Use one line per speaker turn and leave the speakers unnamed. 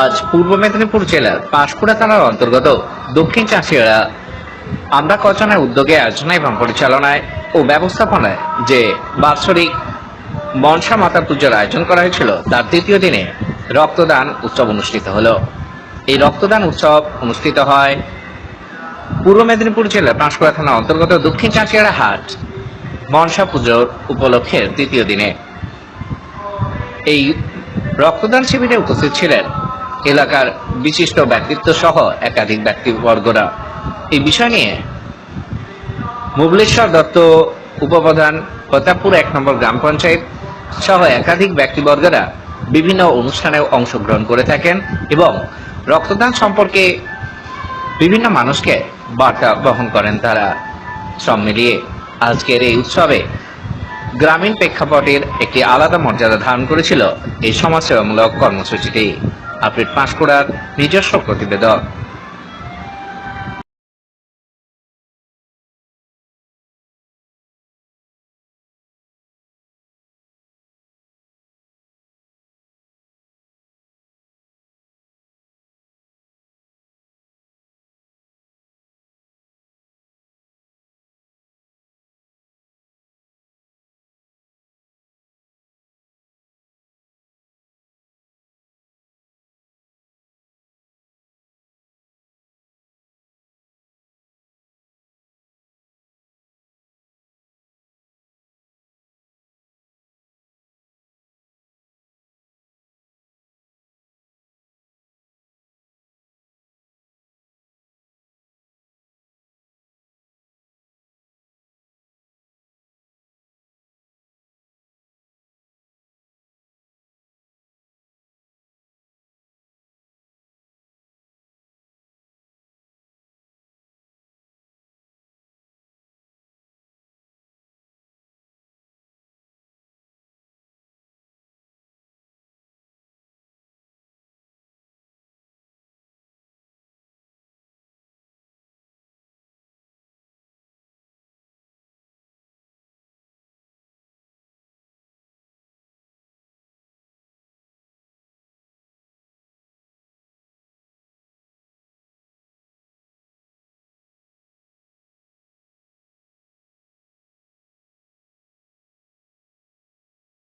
আজ পূর্ব মেদিনীপুর জেলার পাঁশকুড়া থানার অন্তর্গত দক্ষিণ চাষিয়াড়া। আমরা কচনের উদ্যোগে আয়োজনা এবং পরিচালনায় ও ব্যবস্থাপনায় যে বাৎসরিক মনসা মাতা পুজোর আয়োজন করা হয়েছিল, তার তৃতীয় দিনে রক্তদান উৎসব অনুষ্ঠিত হলো। এই রক্তদান উৎসব অনুষ্ঠিত হয় পূর্ব মেদিনীপুর জেলার পাঁশকুড়া থানা অন্তর্গত দক্ষিণ চাঁচিয়াড়া হাট, মনসা পুজোর উপলক্ষের তৃতীয় দিনে। এই রক্তদান শিবিরে উপস্থিত ছিলেন এলাকার বিশিষ্ট ব্যক্তিত্ব সহ একাধিক ব্যক্তিবর্গরা। এই বিষয় নিয়ে মুবলেশ্বর দত্ত, উপপ্রধান প্রতাপপুর এক নম্বর গ্রাম পঞ্চায়েত সহ একাধিক ব্যক্তিবর্গরা বিভিন্ন অনুষ্ঠানে অংশগ্রহণ করে থাকেন এবং রক্তদান সম্পর্কে বিভিন্ন মানুষকে বার্তা বহন করেন তারা। সব মিলিয়ে আজকের এই উৎসবে গ্রামীণ প্রেক্ষাপটের একটি আলাদা মর্যাদা ধারণ করেছিল এই সমাজসেবামূলক কর্মসূচিটি। আপডেট পাঁশকুড়ার নিজস্ব প্রতিবেদক